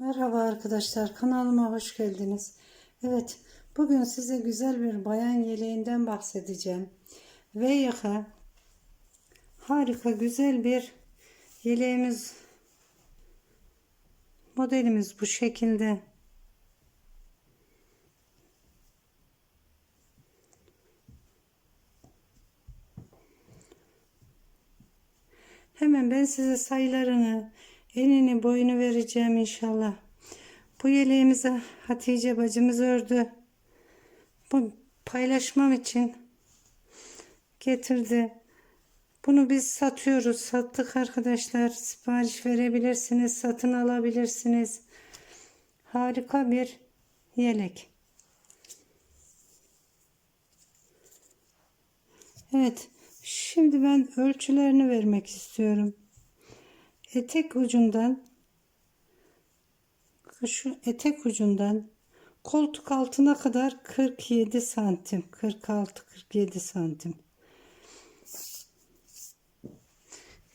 Merhaba arkadaşlar kanalıma hoş geldiniz. Evet bugün size güzel bir bayan yeleğinden bahsedeceğim. Ve yaka harika güzel bir yeleğimiz modelimiz bu şekilde. Hemen ben size sayılarını, enini, boyunu vereceğim inşallah. Bu yeleğimizi Hatice bacımız ördü. Bu paylaşmam için getirdi. Bunu biz satıyoruz. Sattık arkadaşlar. Sipariş verebilirsiniz. Satın alabilirsiniz. Harika bir yelek. Evet. Şimdi ben ölçülerini vermek istiyorum. Etek ucundan şu etek ucundan koltuk altına kadar 47 santim 46 47 santim.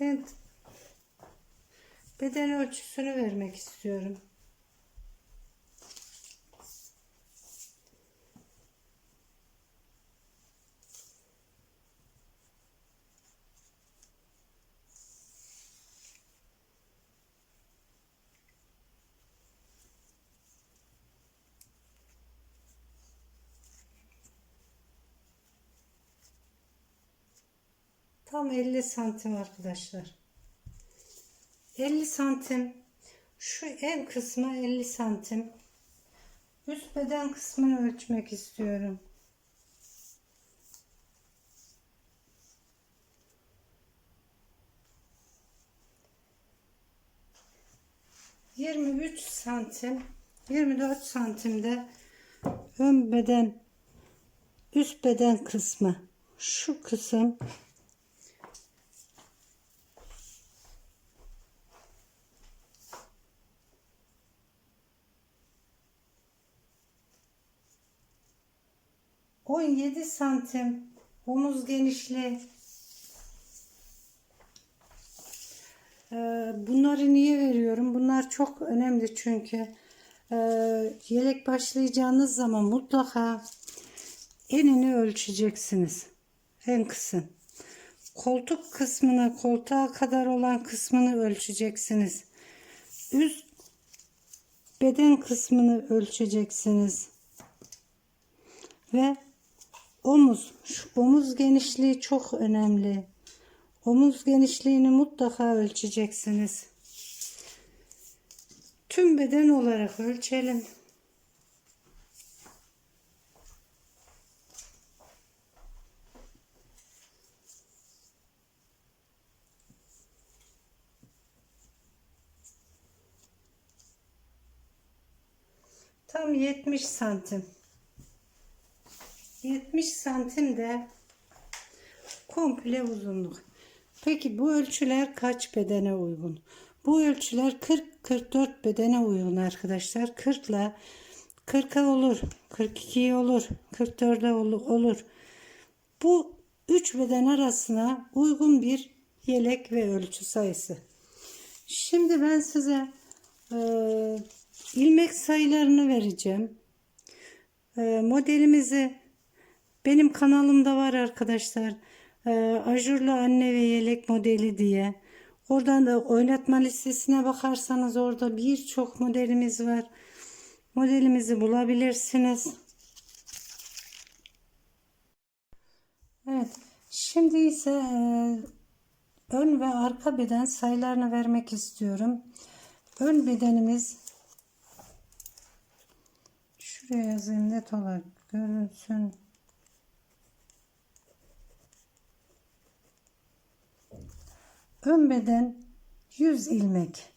Evet. Beden ölçüsünü vermek istiyorum Tam 50 santim arkadaşlar. 50 santim. Şu en kısmı 50 santim. Üst beden kısmını ölçmek istiyorum. Yirmi üç santim, yirmi dört santimde ön beden, üst beden kısmı. Şu kısım 17 santim omuz genişliği. Ee, Bunları niye veriyorum? Bunlar çok önemli çünkü ee, yelek başlayacağınız zaman mutlaka enini ölçeceksiniz. En kısın. Koltuk kısmını, koltuğa kadar olan kısmını ölçeceksiniz. Üst beden kısmını ölçeceksiniz. Ve omuz. Şu omuz genişliği çok önemli. Omuz genişliğini mutlaka ölçeceksiniz. Tüm beden olarak ölçelim. Tam 70 santim. 70 santim de komple uzunluk. Peki bu ölçüler kaç bedene uygun? Bu ölçüler 40-44 bedene uygun arkadaşlar. 40 ile 40'a olur, 42'ye olur, 44'e olur. Bu 3 beden arasına uygun bir yelek ve ölçü sayısı. Şimdi ben size e, ilmek sayılarını vereceğim. E, modelimizi benim kanalımda var arkadaşlar. Ee, ajurlu anne ve yelek modeli diye. Oradan da oynatma listesine bakarsanız orada birçok modelimiz var. Modelimizi bulabilirsiniz. Evet. Şimdi ise e, ön ve arka beden sayılarını vermek istiyorum. Ön bedenimiz şuraya yazayım net olarak görünsün. Ön beden 100 ilmek.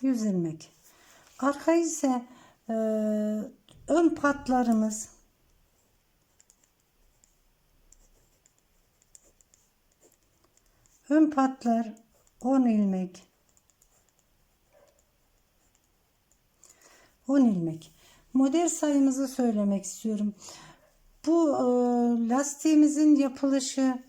Yüz ilmek. Arka ise e, ön patlarımız ön patlar 10 ilmek 10 ilmek model sayımızı söylemek istiyorum bu e, lastiğimizin yapılışı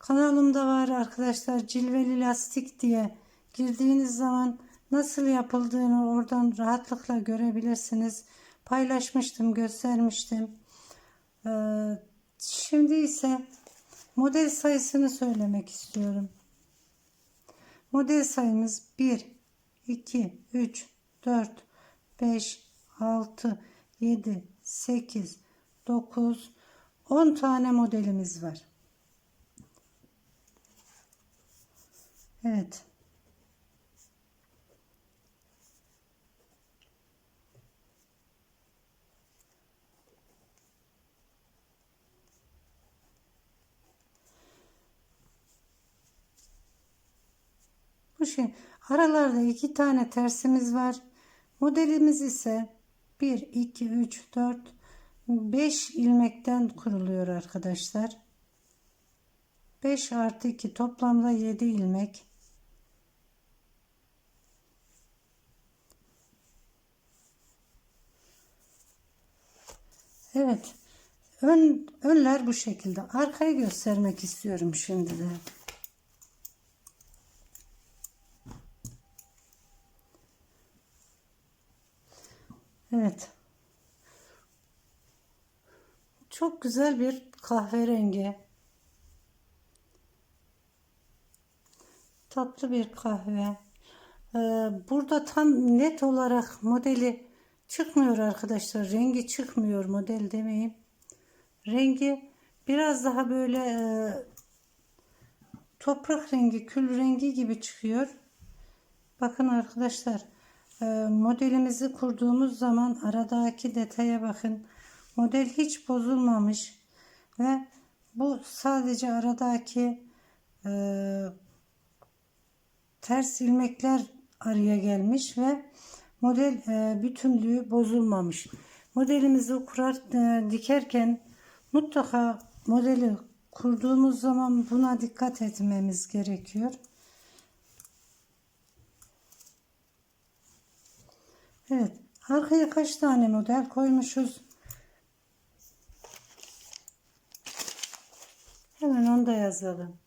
Kanalımda var arkadaşlar cilveli lastik diye girdiğiniz zaman nasıl yapıldığını oradan rahatlıkla görebilirsiniz. Paylaşmıştım, göstermiştim. Ee, şimdi ise model sayısını söylemek istiyorum. Model sayımız 1, 2, 3, 4, 5, 6, 7, 8, 9, 10 tane modelimiz var. Evet. Bu şey aralarda iki tane tersimiz var. Modelimiz ise 1, 2, 3, 4, 5 ilmekten kuruluyor arkadaşlar. 5 artı 2 toplamda 7 ilmek. Evet. Ön, önler bu şekilde. Arkayı göstermek istiyorum şimdi de. Evet. Çok güzel bir kahverengi. Tatlı bir kahve. Ee, burada tam net olarak modeli çıkmıyor arkadaşlar. Rengi çıkmıyor model demeyeyim. Rengi biraz daha böyle e, toprak rengi, kül rengi gibi çıkıyor. Bakın arkadaşlar e, modelimizi kurduğumuz zaman aradaki detaya bakın. Model hiç bozulmamış ve bu sadece aradaki e, ters ilmekler araya gelmiş ve model e, bütünlüğü bozulmamış. Modelimizi kurar e, dikerken mutlaka modeli kurduğumuz zaman buna dikkat etmemiz gerekiyor. Evet. Arkaya kaç tane model koymuşuz? Hemen onu da yazalım.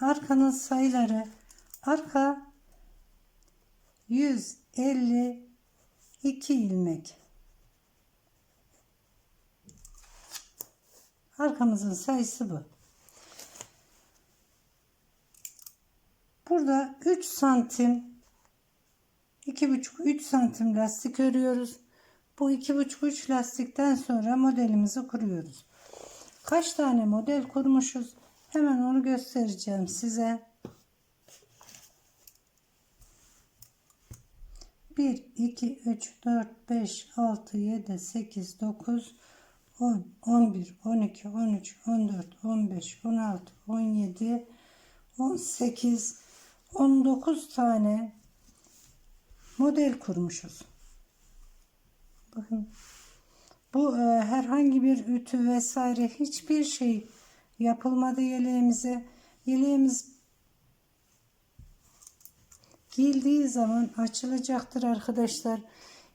Arkanın sayıları arka 152 ilmek. Arkamızın sayısı bu. Burada 3 santim 2,5-3 santim lastik örüyoruz. Bu 2,5-3 lastikten sonra modelimizi kuruyoruz. Kaç tane model kurmuşuz? Hemen onu göstereceğim size. 1, 2, 3, 4, 5, 6, 7, 8, 9, 10, 11, 12, 13, 14, 15, 16, 17, 18, 19 tane model kurmuşuz. Bakın bu e, herhangi bir ütü vesaire hiçbir şey yapılmadı yeleğimize. Yeleğimiz giyildiği zaman açılacaktır arkadaşlar.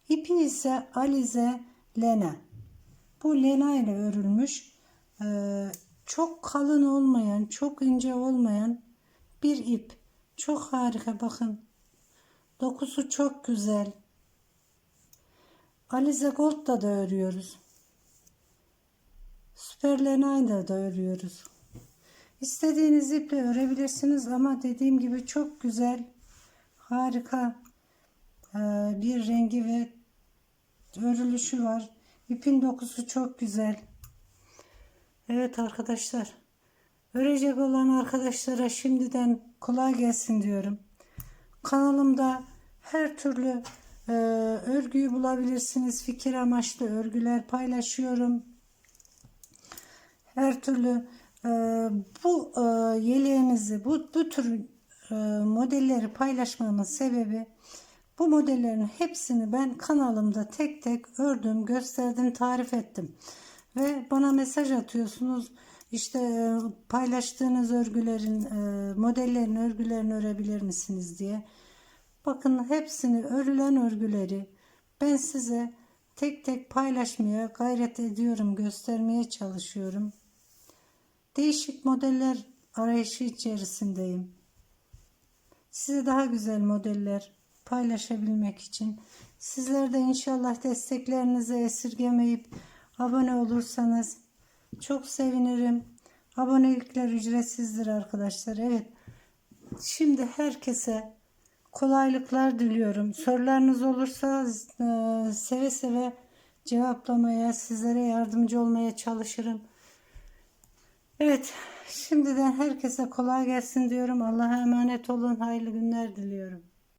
İpi ise alize lena. Bu lena ile örülmüş. Ee, çok kalın olmayan, çok ince olmayan bir ip. Çok harika bakın. Dokusu çok güzel. Alize Gold da da örüyoruz. Süper Lena'yla da örüyoruz. İstediğiniz iple örebilirsiniz ama dediğim gibi çok güzel, harika e, bir rengi ve örülüşü var. İpin dokusu çok güzel. Evet arkadaşlar. Örecek olan arkadaşlara şimdiden kolay gelsin diyorum. Kanalımda her türlü e, örgüyü bulabilirsiniz. Fikir amaçlı örgüler paylaşıyorum. Her türlü e, bu e, yeleğimizi, bu, bu tür e, modelleri paylaşmamın sebebi bu modellerin hepsini ben kanalımda tek tek ördüm, gösterdim, tarif ettim. Ve bana mesaj atıyorsunuz. İşte e, paylaştığınız örgülerin, e, modellerin örgülerini örebilir misiniz diye. Bakın hepsini örülen örgüleri ben size tek tek paylaşmaya gayret ediyorum, göstermeye çalışıyorum. Değişik modeller arayışı içerisindeyim. Size daha güzel modeller paylaşabilmek için sizler de inşallah desteklerinizi esirgemeyip abone olursanız çok sevinirim. Abonelikler ücretsizdir arkadaşlar. Evet. Şimdi herkese kolaylıklar diliyorum. Sorularınız olursa e, seve seve cevaplamaya, sizlere yardımcı olmaya çalışırım. Evet, şimdiden herkese kolay gelsin diyorum. Allah'a emanet olun. Hayırlı günler diliyorum.